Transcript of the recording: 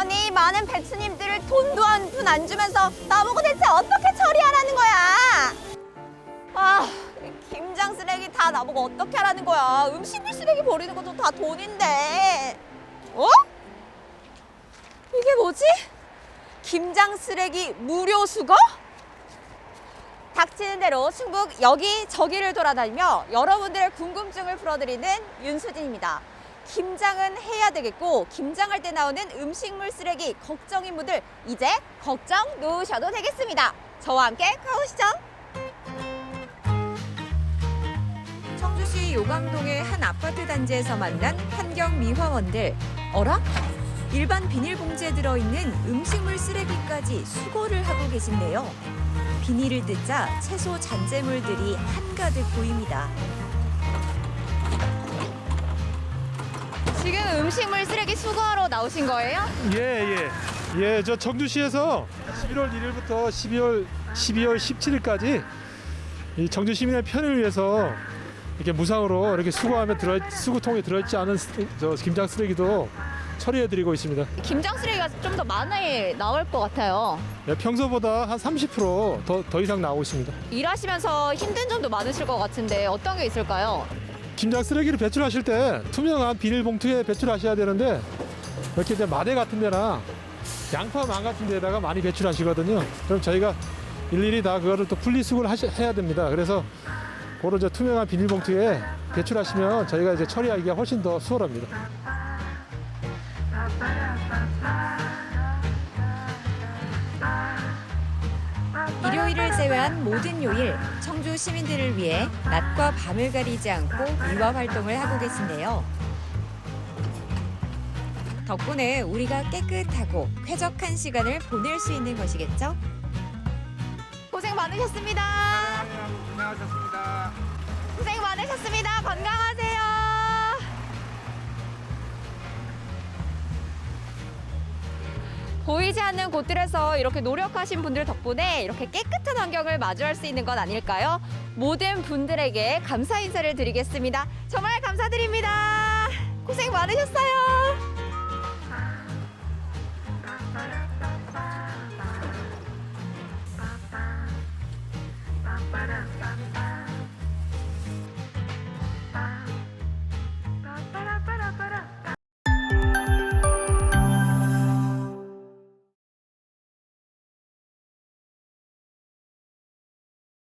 아니 많은 배추님들을 돈도 한 푼 안 주면서 나보고 대체 어떻게 처리하라는 거야? 아, 이 김장 쓰레기 다 나보고 어떻게 하라는 거야? 음식물 쓰레기 버리는 것도 다 돈인데. 어? 이게 뭐지? 김장 쓰레기 무료 수거? 닥치는 대로 충북 여기 저기를 돌아다니며 여러분들의 궁금증을 풀어드리는 윤수진입니다. 김장은 해야 되겠고 김장할 때 나오는 음식물 쓰레기 걱정인 분들 이제 걱정 놓으셔도 되겠습니다. 저와 함께 가보시죠. 청주시 요강동의 한 아파트 단지에서 만난 환경 미화원들. 어라? 일반 비닐봉지에 들어있는 음식물 쓰레기까지 수거를 하고 계신데요. 비닐을 뜯자 채소 잔재물들이 한가득 보입니다. 음식물 쓰레기 수거하러 나오신 거예요? 예, 예. 예, 저 청주시에서 11월 1일부터 12월 12월 17일까지 이 청주 시민의 편을 위해서 이렇게 무상으로 이렇게 수거하면 들어 수거통에 들어있지 않은 쓰- 저 김장 쓰레기도 처리해 드리고 있습니다. 김장 쓰레기가 좀 더 많이 나올 것 같아요. 예, 평소보다 한 30%더 더 이상 나오고 있습니다. 일하시면서 힘든 점도 많으실 것 같은데 어떤 게 있을까요? 김장 쓰레기를 배출하실 때 투명한 비닐봉투에 배출하셔야 되는데 이렇게 이제 마대 같은 데나 양파망 같은 데다가 많이 배출하시거든요. 그럼 저희가 일일이 다 그거를 또 분리수거를 하셔, 해야 됩니다. 그래서 그런 이제 투명한 비닐봉투에 배출하시면 저희가 이제 처리하기가 훨씬 더 수월합니다. 일요일을 제외한 모든 요일 청주 시민들을 위해 낮과 밤을 가리지 않고 미화 활동을 하고 계신데요. 덕분에 우리가 깨끗하고 쾌적한 시간을 보낼 수 있는 것이겠죠? 고생 많으셨습니다. 고생하셨습니다. 고생 많으셨습니다. 건강하세요. 보이지 않는 곳들에서 이렇게 노력하신 분들 덕분에 이렇게 깨끗한 환경을 마주할 수 있는 건 아닐까요? 모든 분들에게 감사 인사를 드리겠습니다. 정말 감사드립니다. 고생 많으셨어요.